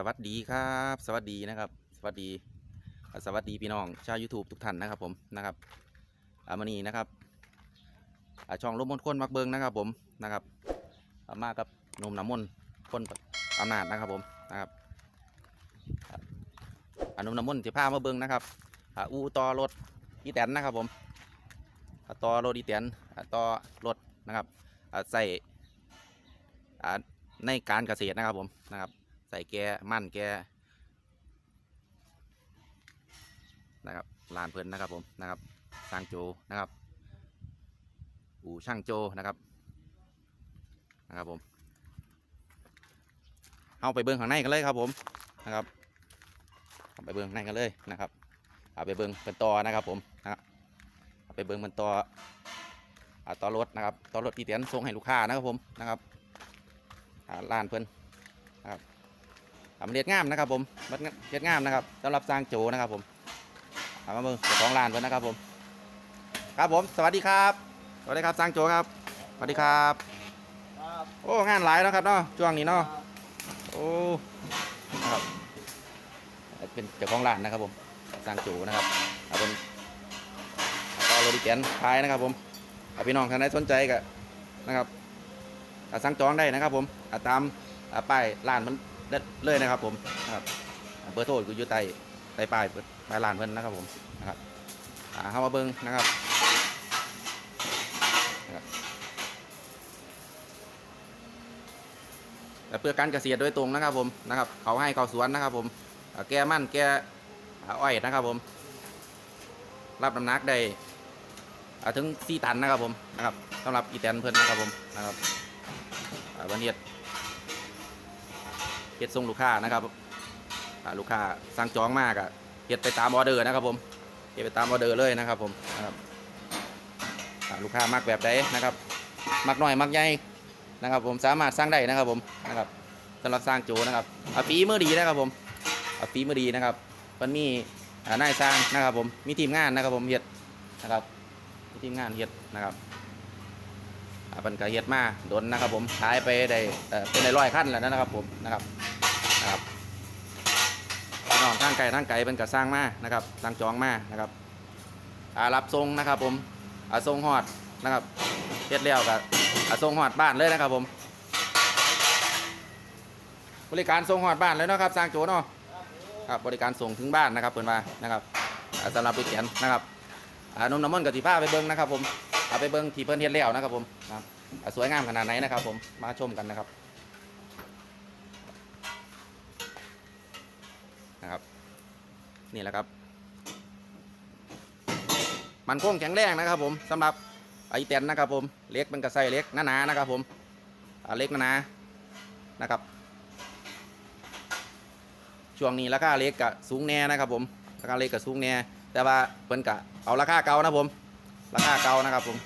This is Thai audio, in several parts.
สวัสดีครับ สวัสดีนะครับ สวัสดีสวัสดีพี่น้องชาว YouTube ทุกท่านนะครับผมนะครับอามานีนะครับช่องลมมนต์คนมักเบิงนะครับผมนะครับอามากับหนุ่มน้ำมนต์คนอำนาจนะครับผมนะครับอ่าอ่าหนุ่มน้ำมนต์จะพามาเบิงนะครับอูต่อรถอีแตนนะครับผมต่อรถอีแตนต่อรถนะครับใส่ในการเกษตรนะครับผมนะครับ ใส่แกมั่นแกนะครับลานเพลินนะครับผมนะครับสร้างโจนะครับอู่ช่างโจนะครับนะครับผมเอาไปเบิ้งข้างในกันเลยครับผมนะครับเอาไปเบิ้งข้างในกันเลยนะครับเอาไปเบิ้งเป็นต่อนะครับผมนะครับเอาไปเบิ้งเป็นตออ่าต่อรถนะครับต่อรถที่เตียนส่งให้ลูกค้านะครับผมนะครับอ่าลานเพิ่นะครับ ทำเรียดงามนะครับผมบัดเรียดงามนะครับสำหรับสร้างโจนะครับผมทำมาเบิ่งเจ้าของร้านเพิ่อนนะครับผม ครับผม สวัสดีครับ สวัสดีครับสร้างโจครับ สวัสดีครับ ครับโอ้งานหลายแล้วครับเนาะช่วงนี้เนาะ โอ้ครับ เป็นเจ้าของร้านนะครับผมสร้างโจนะครับเอาเป็นก็โรดิแกนขายนะครับผมเอาพี่น้องท่านใดสนใจก็นะครับสั่งจองได้นะครับผมเอาตามอ่าป้ายร้านมัน เด็ดเลยนะครับผมนะครับเบอร์โทรก็อยู่ใต้ใต้ป้ายป้ายร้านเพิ่นนะครับผมนะครับอ่าเข้ามาเบิ้งนะครับนะครับแต่เพื่อการเกษตรโดยตรงนะครับผมนะครับเขาให้เขาสวนนะครับผมแก้มั่นแก้อ่าอ้อยนะครับผม รับน้ำหนักได้ถึง4ตันนะครับผมนะครับสำหรับอีแตนเพิ่อนนะครับผมนะครับวันนี้ เฮ็ดส่งลูกค้านะครับลูกค้าสั่งจองมากอะเฮ็ดไปตามออเดอร์นะครับผมเฮ็ดไปตามออเดอร์เลยนะครับผมนะครับลูกค้ามักแบบใดนะครับมักน้อยมักใหญ่นะครับ ผมสามารถสร้างได้นะครับผมนะครับสำหรับสร้างโจนะครับอ่าฝีมือดีนะครับผมอ่าฝีมือดีนะครับมันมีนายสร้างนะครับผมมีทีมงานนะครับผมเฮ็ดนะครับมีทีมงานเฮ็ดนะครับ เป็นกระเฮ็ดมาโดนนะครับ ผมขายไปได้เป็นได้ร้อยขั้นแล้วนะครับ ผมนะครับนะครับพี่น้องทางไกลทางไกลเป็นกระสร้างมานะครับสร้างจองมานะครับอารับทรงนะครับ ผมอาทรงฮอดนะครับเฮ็ดแล้วกับอาทรงฮอดบ้านเลยนะครับ ผม บริการทรงฮอดบ้านเลยนะครับสร้างโจเนาะครับบริการส่งถึงบ้านนะครับเพื่อนมานะครับสำหรับลูกเขียนนะครับอานมน้ำมันกับสีผ้าไปเบิ้งนะครับผม เอาไปเบิ้งที่เพื่อนเฮ็ดแล้วนะครับผมนะครับอ่าสวยงามขนาดไหนนะครับผมมาชมกันนะครับนะครับ นี่แหละครับ มันคงแข็งแรงนะครับ ผมสำหรับไอเตนนะครับ ผมเล็กเป็นกระไซเล็กหนาๆนะครับ ผมเล็กหนาๆนะครับ ช่วงนี้ราคาเล็กกับสูงแน่นะครับ ผมราคาเล็กกับสูงแน่แต่ว่าเพิ่นกะเอาราคาเก่านะผม ราคาเก่านะครับผม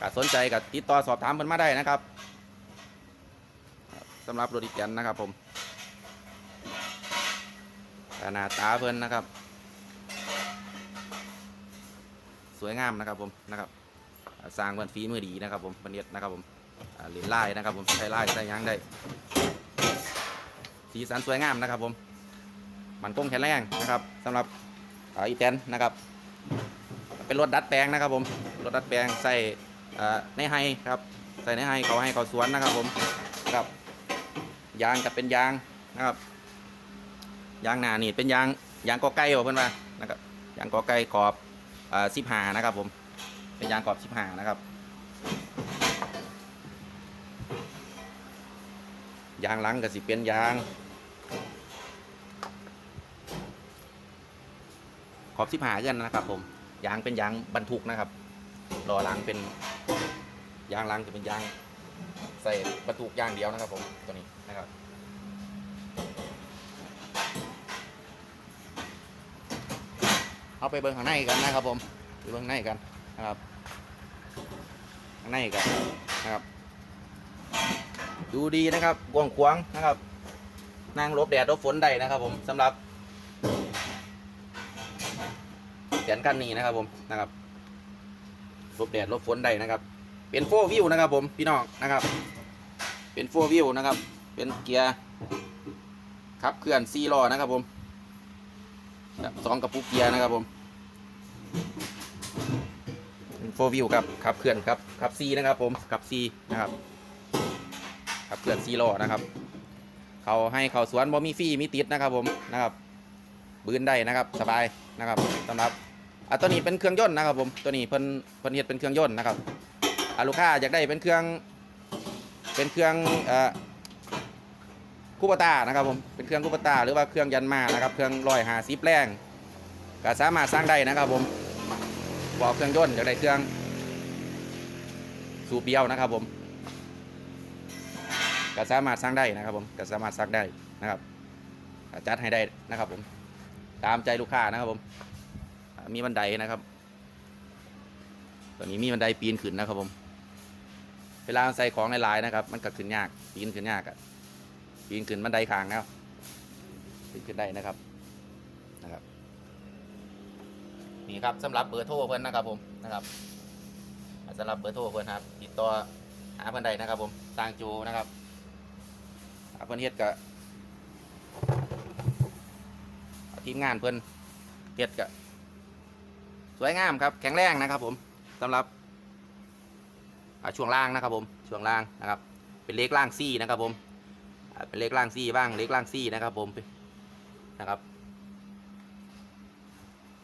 กสนใจกับติดต่อสอบถามเพิ่นมาได้นะครับสำหรับรถอีแกนนะครับผมขนาดตาเพิ่นนะครับ สวยงามนะครับผมนะครับสร้างเพิ่นฝีมือดีนะครับผมเพิ่นเฮ็ดนะครับผมเหรียญลายนะครับผมใช้ไลายใช้ยังได้ สีสันสวยงามนะครับผมมันคงแข็งแรงนะครับสำหรับ อีแตนนะครับ เป็นรถดัดแปลงนะครับผมรถดัดแปลงใส่อ่ในไฮครับใส่ในไฮเขาให้เขาสวนนะครับผมครับยางกับเป็นยางนะครับ ยางหนานี่เป็นยางยางกอไก่บอกเพื่อนว่านะครับยางกอไก่ขอบสิบหานะครับผมเป็นยางขอบสิบหานะครับยางหลังก็สิเป็นยาง อบสิบหากันนะครับ ผมยางเป็นยางบรรทุกนะครับล้อหลังเป็นยางหลังจะเป็นยางใส่บรรทุกยางเดียวนะครับ ผมตัวนี้นะครับเอาไปเบิ้งข้างในกันนะครับ ผมไปเบิ้งในกันนะครับข้างในกันนะครับ ดูดีนะครับกว้างขวางนะครับนั่งลบแดดลบฝนได้นะครับ ผมสำหรับแข นกันนี้นะครับผมนะครับลบแดดลบฝนได้นะครับ เป็นโฟวิวนะครับผมพี่น้องนะครับ เป็นโฟวิวนะครับ เป็นเกียร์ขับเคลื่อน4ล้อนะครับผมสองกระปุกเกียร์นะครับผมโฟวิวกับขับเคลื่อนครับขับซีนะครับผมขับซีนะครับขับเคลื่อนซีล้อนะครับเขาให้เขาสวนบ่มีฟรีมีติดนะครับผมนะครับบืนได้นะครับสบายนะครับสำหรับ อะตัวนี้เป็นเครื่องยนต์นะครับผมตัวนี้เพิ่นเพิ่นเฮ็ดเป็นเครื่องยนต์นะครับอะลูกค้าอยากได้เป็นเครื่อง เป็นเครื่องเอ่อคูปตานะครับผมเป็นเครื่องคูปตาหรือว่าเครื่องยันมานะครับเครื่องร้อยหาซิแรงก็สามารถสร้างได้นะครับผมบอกเครื่องยนต์อยากได้เครื่องสูบเดียวนะครับผมก็สามารถสร้างได้นะครับผมก็สามารถสร้างได้นะครับจัดให้ได้นะครับผมตามใจลูกค้านะครับผม มีบันไดนะครับ ตัวนี้มีบันไดปีนขึ้นนะครับผม เวลาใส่ของหลายๆนะครับ มันก็ขึ้นยาก ปีนขึ้นยากอะปีนขึ้นบันไดขางนะครับปีนขึ้นได้นะครับ นะครับ นี่ครับสำหรับเบอร์โทรเพื่อนนะครับผม นะครับสำหรับเบอร์โทรเพื่อนครับ ติดต่อหาเพื่อนใดนะครับ ผมสร้างจูนะครับอ่าเพิ่อนเฮ็ดกับทีมงานเพิ่อนเฮ็ดกับ สวยงามครับแข็งแรงนะครับ ผมสำหรับช่วงล่างนะครับ ผมช่วงล่างนะครับ เป็นเล็กล่างซี่นะครับ ผมเป็นเล็กล่างซี่บ้างเล็กล่างซี่นะครับ ผมนะครับ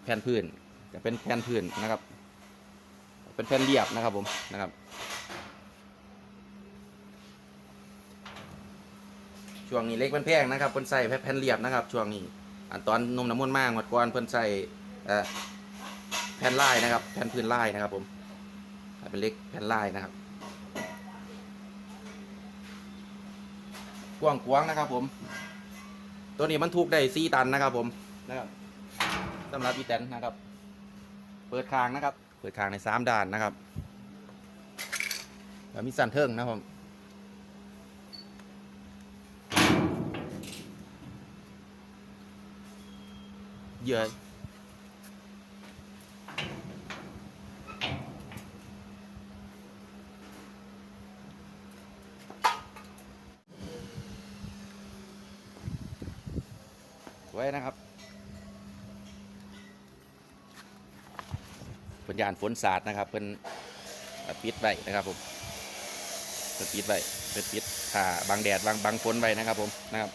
แผ่นพื้นจะเป็นแผ่นพื้นนะครับ เป็นแผ่นเรียบนะครับ ผมนะครับ ช่วงนี้เล็กเป็นแพงนะครับเพิ่นใส่แผ่นเรียบนะครับ ช่วงนี้อันตอนนมน้ำมันมากงวดก่อนเพิ่นใส่เอ่อ แผ่นลายนะครับ แผ่นพื้นลายนะครับ ผมเป็นเล็กแผ่นลายนะครับกว้างกว้างนะครับ ผม ตัวนี้มันทุกได้4ตันนะครับ ผมนะครับสำหรับอีแตนนะครับ เปิดคางนะครับ เปิดคางในสามด่านนะครับแล้วมีสันเทิงนะครับเยอะ ไว้นะครับเป็นยานฝนสาดนะครับเป็นปิดไว้นะครับผมเป็นปิดไว้เป็นปิดถ้าบางแดดบางบางฝนไว้นะครับผมนะครับ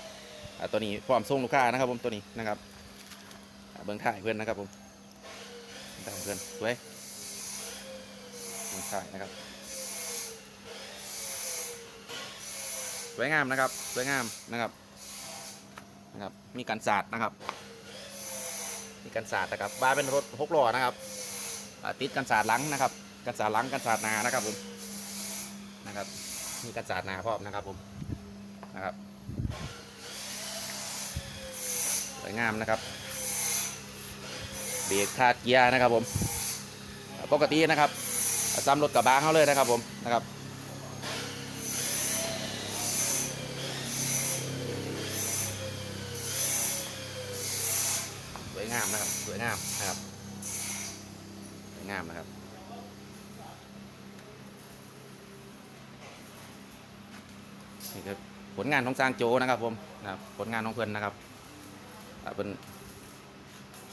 ตัวนี้พร้อมส่งลูกค้านะครับผมตัวนี้นะครับเบิ้งถ่ายเพื่อนนะครับผมถ่ายเพื่อนสวยเบิ้งถ่ายนะครับสวยงามนะครับสวยงามนะครับ นะครับมีการสาดนะครับ มีการสาดนะครับบ้านเป็นรถหกล้อนะครับอ่าติดกันสาดหลังนะครับกันสาดหลังกันสาดหนานะครับผมนะครับมีกันสาดหนาพร้อมนะครับผมนะครับสวยงามนะครับเบรกคาดเกียร์นะครับผมปกตินะครับซ้ำรถกระบะเขาเลยนะครับผมนะครับ วยงามนะครับ สวยงามนะครับ สวยงามนะครับนี่คือผลงานของสร้างโจนะครับผมนะครับผลงานของเพื่อนนะครับเป็น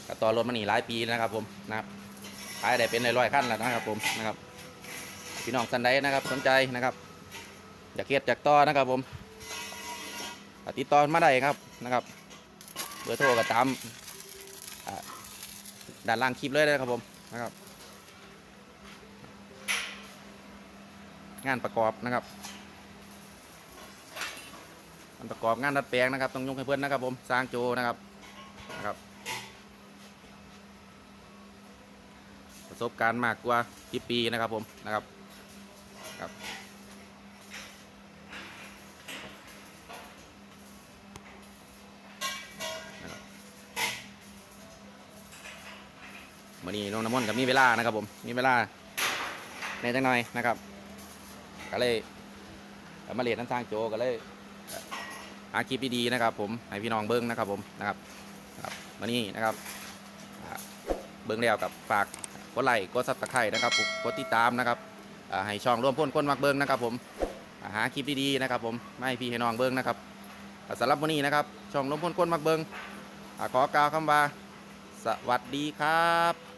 ก็ต่อรถมานี่หลายปีนะครับ ผมนะครับขายได้เป็นร้อยๆขั้นแล้วนะครับ ผมนะครับ พี่น้องสันใดนะครับ สนใจนะครับอยากเฮ็ดอยากต่อนะครับ ผมติดต่อมาได้ครับนะครับ เบอร์โทรก็ตาม ด้านล่างคลิปเลยนะครับผมนะครับ งานประกอบนะครับงานประกอบงานดัดแปลงนะครับต้องยกให้เพื่อนนะครับผมสร้างโจนะครับนะครับ ประสบการณ์มากกว่า10ปีนะครับผมนะครับครับ วันนี้น้องน้ำมนต์กับมีเวลานะครับผมมีเวลาในจังหน่อยนะครับ ก็เลยมาเรียนน้ำทางโจก็เลยเอ่อหาคลิปดีๆนะครับ ผมให้พี่น้องเบิ้งนะครับผมนะครับครับวันนี้นะครับเบิ้งแล้วกับฝากกดไลค์กดซับสไครต์นะครับกดติดตามนะครับให้ช่องร่วมพ้นคนมักเบิ้งนะครับผมหาคลิปดีๆนะครับผมไม่ให้พี่ให้น้องเบิ้งนะครับอ่าสำหรับวันนี้นะครับ ช่องลมพลก้นมักเบิ้งขอกล่าวคำว่าสวัสดีครับ